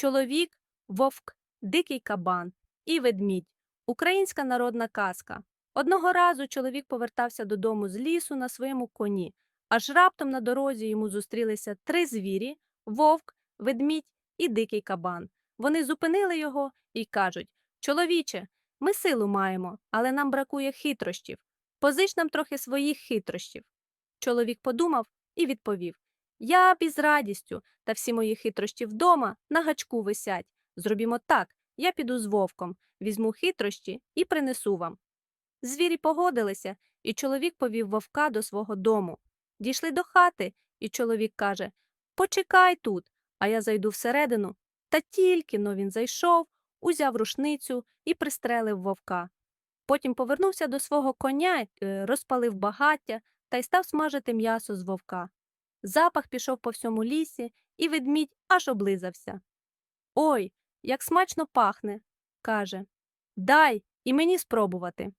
Чоловік, вовк, дикий кабан і ведмідь. Українська народна казка. Одного разу чоловік повертався додому з лісу на своєму коні, аж раптом на дорозі йому зустрілися три звірі вовк, ведмідь і дикий кабан. Вони зупинили його і кажуть Чоловіче, ми силу маємо, але нам бракує хитрощів. Позич нам трохи своїх хитрощів. Чоловік подумав і відповів Я б із радістю, та всі мої хитрощі вдома на гачку висять. Зробімо так, я піду з вовком, візьму хитрощі і принесу вам. Звірі погодилися, і чоловік повів вовка до свого дому. Дійшли до хати, і чоловік каже Почекай тут, а я зайду всередину. Та тільки но він зайшов, узяв рушницю і пристрелив вовка. Потім повернувся до свого коня, е, розпалив багаття та й став смажити м'ясо з вовка. Запах пішов по всьому лісі, і ведмідь аж облизався. Ой, як смачно пахне, каже. Дай і мені спробувати.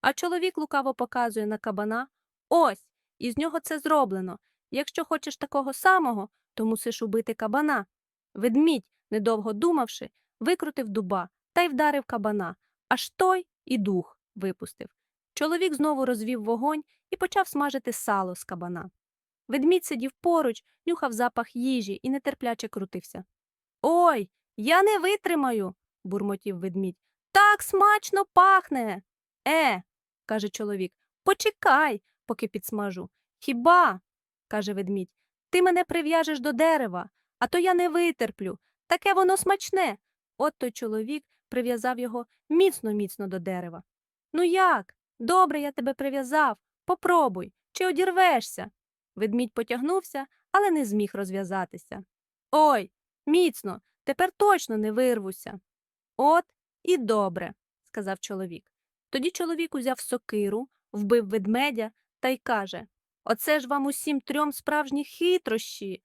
А чоловік лукаво показує на кабана Ось, із нього це зроблено. Якщо хочеш такого самого, то мусиш убити кабана. Ведмідь, недовго думавши, викрутив дуба та й вдарив кабана, аж той і дух випустив. Чоловік знову розвів вогонь і почав смажити сало з кабана. Ведмідь сидів поруч, нюхав запах їжі і нетерпляче крутився. Ой, я не витримаю, бурмотів ведмідь. Так смачно пахне. Е, каже чоловік, почекай, поки підсмажу. Хіба? каже ведмідь, ти мене прив'яжеш до дерева, а то я не витерплю. Таке воно смачне. От той чоловік прив'язав його міцно міцно до дерева. Ну як? Добре, я тебе прив'язав. Попробуй, чи одірвешся. Ведмідь потягнувся, але не зміг розв'язатися. Ой, міцно, тепер точно не вирвуся. От і добре, сказав чоловік. Тоді чоловік узяв сокиру, вбив ведмедя та й каже Оце ж вам усім трьом справжні хитрощі.